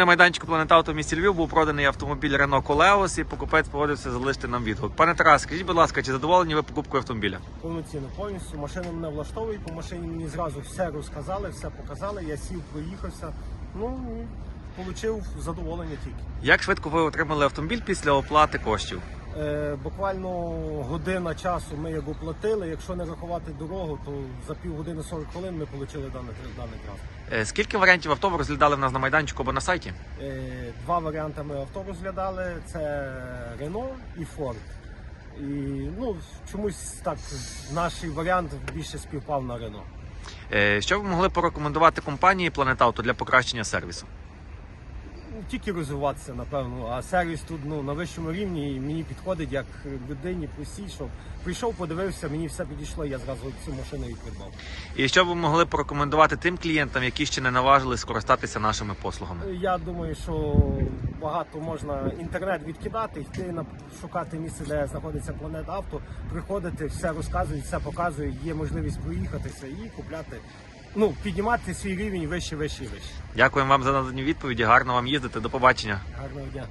На майданчику Планетауто в місті Львів був проданий автомобіль Renault Coleos і покупець погодився залишити нам відгук. Пане Тарас, скажіть, будь ласка, чи задоволені ви покупкою автомобіля? Повноцінно, повністю. Машина мене влаштовує, по машині мені зразу все розказали, все показали, я сів, проїхався. Ну, і отримав задоволення тільки. Як швидко ви отримали автомобіль після оплати коштів? Е, буквально година часу ми його платили. Якщо не рахувати дорогу, то за півгодини 40 хвилин ми отримали даний, даний транспорт. Е, Скільки варіантів авто ви розглядали в нас на майданчику або на сайті? Е, два варіанти ми авто розглядали: це Renault і Ford. І ну, чомусь так наш варіант більше співпав на Renault. Е, Що ви могли порекомендувати компанії Планетауто для покращення сервісу? Ну, Тільки розвиватися, напевно, а сервіс тут ну, на вищому рівні і мені підходить як людині простій, щоб прийшов, подивився, мені все підійшло, я зразу цю машину і придбав. І що ви могли порекомендувати тим клієнтам, які ще не наважили скористатися нашими послугами? Я думаю, що багато можна інтернет відкидати, йти на шукати місце, де знаходиться планета авто, приходити, все розказують, все показують, є можливість проїхатися і купляти. Ну, піднімати свій рівень вище, вище вище. Дякуємо вам за надані відповіді. Гарно вам їздити. До побачення. Гарного дня.